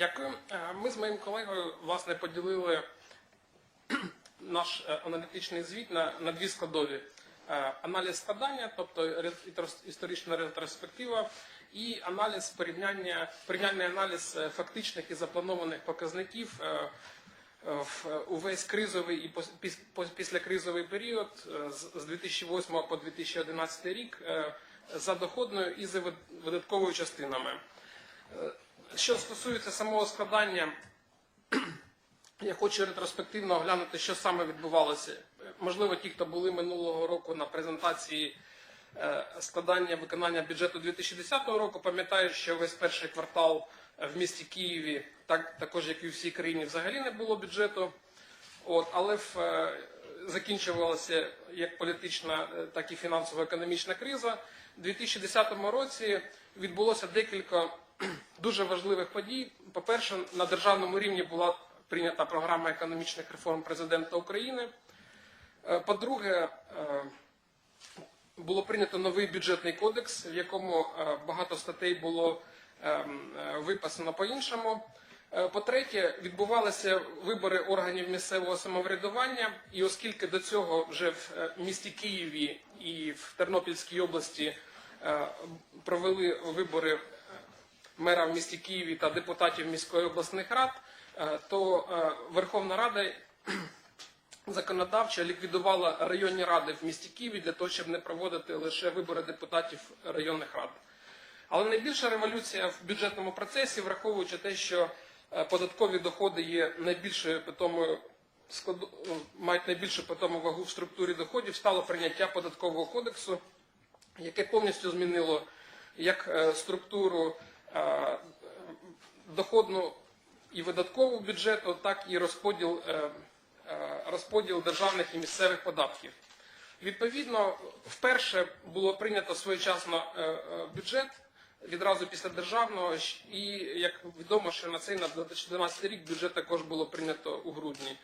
Дякую. Е, Ми з моїм колегою власне поділили наш е, аналітичний звіт на, на дві складові: Е, аналіз складання, тобто історична ретроспектива, і аналіз порівняння, порівняльний аналіз фактичних і запланованих показників в увесь кризовий і післякризовий період з з 2008 по 2011 рік за доходною і за видатковою частинами. Що стосується самого складання, я хочу ретроспективно оглянути, що саме відбувалося. Можливо, ті, хто були минулого року на презентації е, складання виконання бюджету 2010 року, пам'ятають, що весь перший квартал е, в місті Києві, так також як і в всій країні, взагалі не було бюджету. От, але в, е, закінчувалася як політична, так і фінансово-економічна криза. У 2010 році відбулося декілька дуже важливих подій. По-перше, на державному рівні була прийнята програма економічних реформ президента України. Е, По-друге, е, було прийнято новий бюджетний кодекс, в якому е, багато статей було ем, виписано по-іншому. По-третє, відбувалися вибори органів місцевого самоврядування, і оскільки до цього вже в місті Києві і в Тернопільській області провели вибори мера в місті Києві та депутатів міської обласних рад, е, то е, Верховна Рада законодавча ліквідувала районні ради в місті Києві для того, щоб не проводити лише вибори депутатів районних рад. Але найбільша революція в бюджетному процесі, враховуючи те, що е, податкові доходи є найбільшою питомою мають найбільшу питому вагу в структурі доходів, стало прийняття податкового кодексу, яке повністю змінило як структуру доходну і видаткову бюджету, так і розподіл, е, е, розподіл державних і місцевих податків. Відповідно, вперше було прийнято своєчасно е, е, бюджет відразу після державного, і як відомо, що на цей на 2012 рік бюджет також було прийнято у грудні.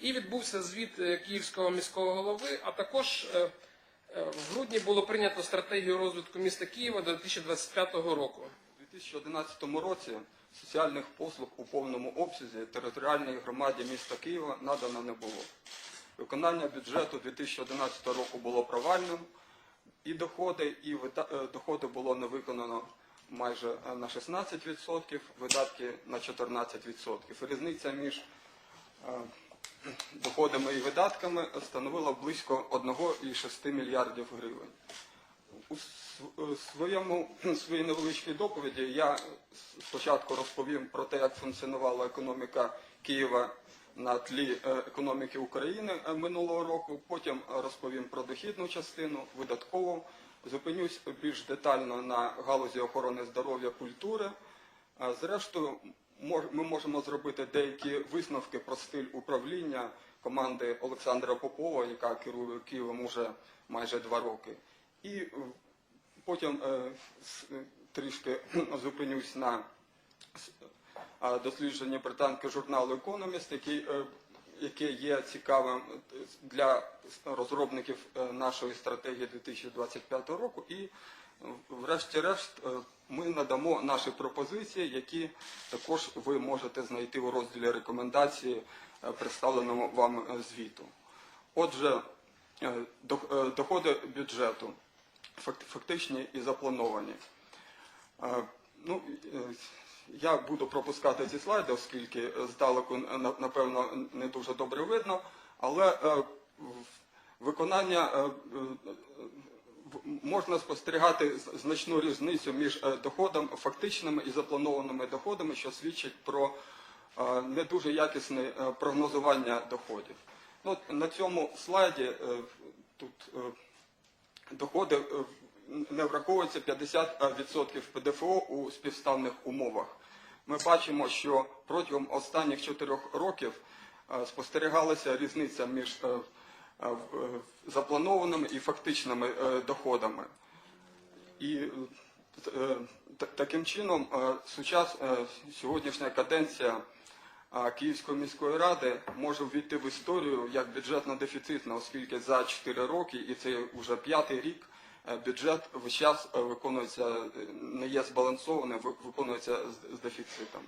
І відбувся звіт е, Київського міського голови, а також е, е, в грудні було прийнято стратегію розвитку міста Києва до 2025 року. У 2011 році соціальних послуг у повному обсязі територіальній громаді міста Києва надано не було. Виконання бюджету 2011 року було провальним, і доходи, і е, доходи було не виконано майже е, на 16%, видатки на 14%. Різниця між е, доходами і видатками становила близько 1,6 мільярдів гривень. Е, своєму своїй невеличкій доповіді я спочатку розповім про те, як функціонувала економіка Києва на тлі е, економіки України е, минулого року. Потім розповім про дохідну частину, видаткову. Зупинюсь більш детально на галузі охорони здоров'я культури. Зрештою, ми можемо зробити деякі висновки про стиль управління команди Олександра Попова, яка керує Києвом уже майже два роки. І потім е, е, трішки зупинюсь на дослідженні британського журналу Economist, який, е, яке є цікавим для розробників нашої стратегії 2025 року. І, врешті-решт, ми надамо наші пропозиції, які також ви можете знайти у розділі рекомендації, представленому вам звіту. Отже, дох- доходи бюджету фактичні і заплановані. Е, Ну, е, я буду пропускати ці слайди, оскільки здалеку е, напевно не дуже добре видно, але виконання можна спостерігати значну різницю між доходом, фактичними і запланованими доходами, що свідчить про не дуже якісне прогнозування доходів. Ну, на цьому слайді тут доходи е, не враховується 50% ПДФО у співставних умовах. Ми бачимо, що протягом останніх чотирьох років е, спостерігалася різниця між е, е, е, запланованими і фактичними е, доходами. І е, таким чином е, е, сьогоднішня каденція е, Київської міської ради може ввійти в історію як бюджетно дефіцитна, оскільки за 4 роки, і це вже п'ятий рік, е, бюджет весь час е, виконується, е, не є збалансованим, ви- виконується з дефіцитом.